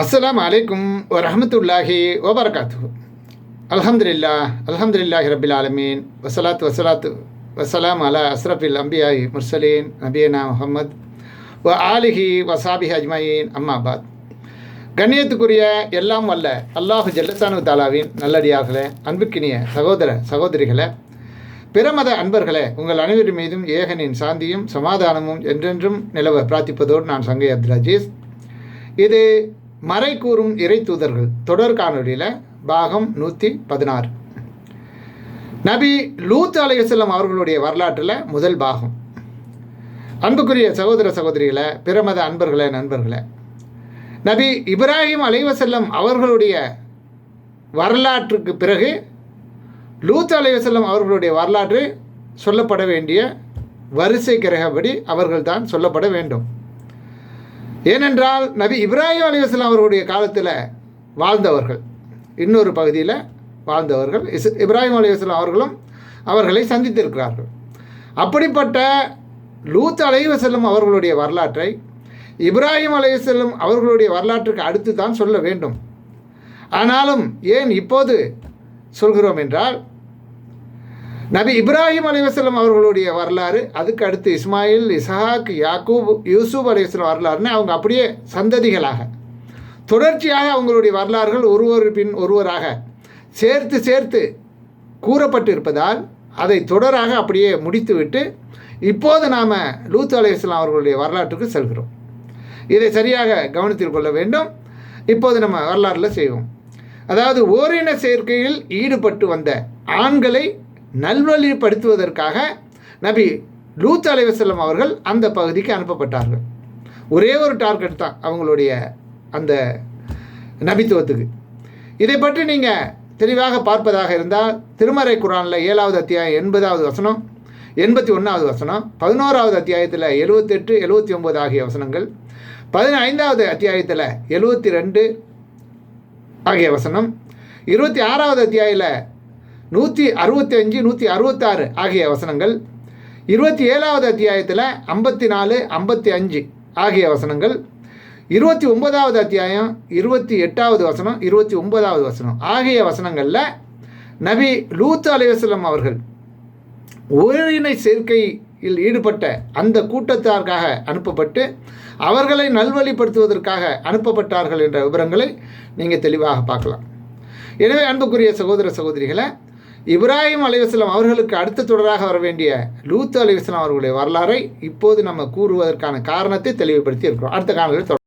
அஸ்லாம் அலைக்கும் வரஹமத்துல்லாஹி வபரகாத்து அலமதுல்லா அலமதுல்லாஹி ரபில் ஆலமீன் வசலாத் வசலாத்து வசலாம் அலா அஸ்ரஃபில் அம்பியாய் முர்சலீன் நபியனா முஹம்மத் வ ஆலிஹி வசாபி அஜ்மயின் அம்மாபாத் கண்ணியத்துக்குரிய எல்லாம் வல்ல அல்லாஹு ஜல்லசானு தாலாவின் நல்லடியார்களே அன்புக்கினிய சகோதர சகோதரிகளே பிறமத அன்பர்களே உங்கள் அனைவர் மீதும் ஏகனின் சாந்தியும் சமாதானமும் என்றென்றும் நிலவ பிரார்த்திப்பதோடு நான் சங்கை அப்துல் அஜீஸ். இது மறை கூறும் இறை தூதர்கள் தொடர் காணொலியில் பாகம் நூற்றி பதினாறு. நபி லூத் அலையுசல்லம் அவர்களுடைய வரலாற்றில் முதல் பாகம். அன்புக்குரிய சகோதர சகோதரிகளை பிரமத அன்பர்களே நண்பர்களே. நபி இப்ராஹிம் அலைவசல்லம் அவர்களுடைய வரலாற்றுக்கு பிறகு லூத் அலைவசல்லம் அவர்களுடைய வரலாற்று சொல்லப்பட வேண்டிய வரிசை கிரகப்படி அவர்கள்தான் சொல்லப்பட வேண்டும். ஏனென்றால் நபி இப்ராஹிம் அலிவாஸ்லாம் அவர்களுடைய காலத்தில் வாழ்ந்தவர்கள். இன்னொரு பகுதியில் வாழ்ந்தவர்கள். இஸ் இப்ராஹிம் அலிவாஸ்லாம் அவர்களும் அவர்களை சந்தித்திருக்கிறார்கள். அப்படிப்பட்ட லூத் அலைவசல்லம் அவர்களுடைய வரலாற்றை இப்ராஹிம் அலைவசல்லம் அவர்களுடைய வரலாற்றுக்கு அடுத்து தான் சொல்ல வேண்டும். ஆனாலும் ஏன் இப்போது சொல்கிறோம் என்றால் நபி இப்ராஹிம் அலைவாஸ்லம் அவர்களுடைய வரலாறு அதுக்கு அடுத்து இஸ்மாயில் இசஹாக் யாக்கூப் யூசுப் அலைவாஸ்லம் வரலாறுன்னு அவங்க அப்படியே சந்ததிகளாக. தொடர்ச்சியாக அவங்களுடைய வரலாறுகள் ஒருவர் பின் ஒருவராக சேர்த்து சேர்த்து கூறப்பட்டு இருப்பதால் அதை தொடராக அப்படியே முடித்துவிட்டு இப்போது நாம் லூத் அலைவாஸ்லாம் அவர்களுடைய வரலாற்றுக்கு செல்கிறோம். இதை சரியாக கவனத்தில் கொள்ள வேண்டும். இப்போது நம்ம வரலாறில் செய்வோம். அதாவது ஓரின சேர்க்கையில் ஈடுபட்டு வந்த ஆண்களை நல்வழிப்படுத்துவதற்காக நபி லூத் அலைவசல்லம் அவர்கள் அந்த பகுதிக்கு அனுப்பப்பட்டார்கள். ஒரே ஒரு டார்கெட் தான் அவங்களுடைய அந்த நபித்துவத்துக்கு. இதை பற்றி நீங்கள் தெளிவாக பார்ப்பதாக இருந்தால் திருமறை குரானில் ஏழாவது அத்தியாயம் எண்பதாவது வசனம் எண்பத்தி ஒன்றாவது வசனம் பதினோராவது அத்தியாயத்தில் எழுபத்தெட்டு எழுபத்தி ஒம்பது ஆகிய வசனங்கள் பதினைந்தாவது அத்தியாயத்தில் எழுபத்தி ரெண்டு ஆகிய வசனம் இருபத்தி ஆறாவது அத்தியாயில் நூற்றி அறுபத்தி அஞ்சு நூற்றி அறுபத்தாறு ஆகிய வசனங்கள். இருபத்தி ஏழாவது அத்தியாயத்தில் ஐம்பத்தி நாலு ஐம்பத்தி அஞ்சு ஆகிய வசனங்கள். இருபத்தி ஒன்பதாவது அத்தியாயம் இருபத்தி எட்டாவது வசனம் இருபத்தி ஒன்பதாவது வசனம் ஆகிய வசனங்களில் நபி லூத் அலைவாஸ்லம் அவர்கள் ஓரினை சேர்க்கையில் ஈடுபட்ட அந்த கூட்டத்தாருக்காக அனுப்பப்பட்டு அவர்களை நல்வழிப்படுத்துவதற்காக அனுப்பப்பட்டார்கள் என்ற விவரங்களை நீங்கள் தெளிவாக பார்க்கலாம். எனவே அன்புக்குரிய சகோதர சகோதரிகளை இப்ராஹிம் அலைவாஸ்லாம் அவர்களுக்கு அடுத்த தொடராக வர வேண்டிய லூத் அலைவாஸ்லாம் அவர்களுடைய வரலாறை இப்போது நம்ம கூறுவதற்கான காரணத்தை தெளிவுபடுத்தி இருக்கிறோம். அடுத்த காலங்களில்